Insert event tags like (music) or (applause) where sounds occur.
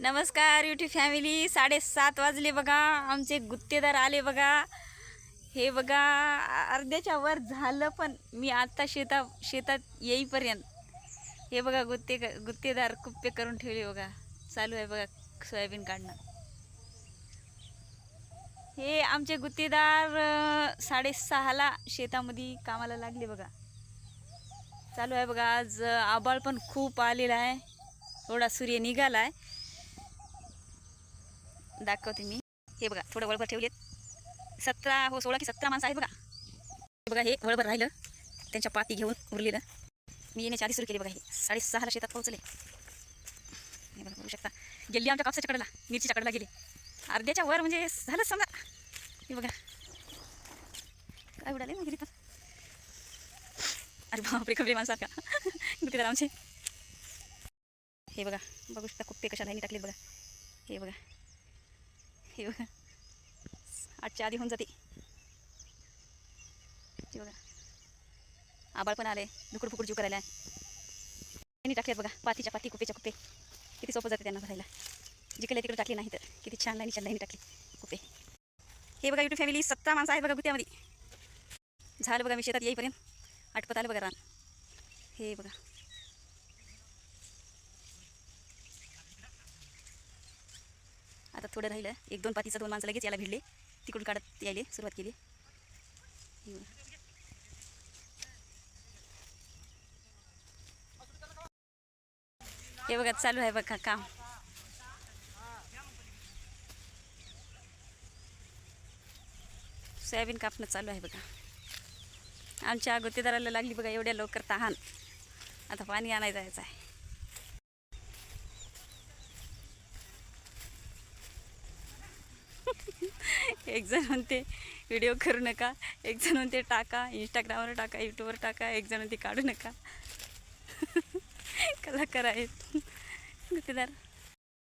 नमस्कार UT family साडेसात वाजले बघा. आमचे गुत्तेदार आले बघा. हे बघा अर्ध्याच्या वर झालं पण मी आत्ता शेता शेतात येईपर्यंत. हे बघा गुत्ते गुत्तेदार कुप्पे करून ठेवले बघा. चालू आहे बघा सोयाबीन काढणं. हे आमचे गुत्तेदार साडेसहाला शेतामध्ये कामाला लागले बघा. चालू आहे बघा. आज आबाळ पण खूप आलेला आहे. थोडा सूर्य निघाला आहे दाखवते मी. हे बघा थोडं वळभर ठेवलेत. सतरा हो सोळा की सतरा माणसं आहेत बघा. हे बघा हे वळभर राहिलं. त्यांच्या पाती घेऊन उरलेलं. मी येण्याच्या आधी सुरू केली बघा हे. साडेसहाला शेतात पोहोचले. हे बघा बघू शकता. गेली आमच्या कापसाच्या कडला. मिरचीच्या कडला गेली. अर्ध्याच्या वर म्हणजे झालं समजा. हे बघा. काय उडाले मग तर? अरे बापरे कपडे माणसारखा का आमचे. हे बघा बघू शकता कुप्पे कशा नाही टाकलेत बघा. हे बघा. हे बघा आजच्या आधी होऊन जाते हे बघा आबाळ पण आले दुकड फुकड जीव करायला त्यांनी टाकल्यात बघा पातीच्या पाती कुपेच्या कुपे किती सोपं जाते त्यांना भरायला जिकडे तिकडे टाकली नाही तर किती छान लाईनीच्या लाईनी टाकली कुपे हे बघा युट्यूब फॅमिली सत्ता माणसं आहेत बघा गुत्यामध्ये झालं बघा मी शेतात येईपर्यंत आटपत आलं बघा रान हे बघा आता थोडं राहिलं. एक दोन पातीचं दोन माणसं लगेच याला भिडले. तिकडून काढत यायले सुरुवात केली. हे बघा. चालू आहे बघा काम. सोयाबीन कापणं चालू आहे बघा. आमच्या गुत्तेदाराला लागली बघा एवढ्या लवकर तहान. आता पाणी आणायला जायचं आहे. एक जण म्हणते व्हिडिओ करू नका. एक जण म्हणते टाका इंस्टाग्रामवर टाका यूट्यूबवर टाका. एक जण म्हणते काढू नका. (laughs) कलाकार आहेत. गुत्तेदार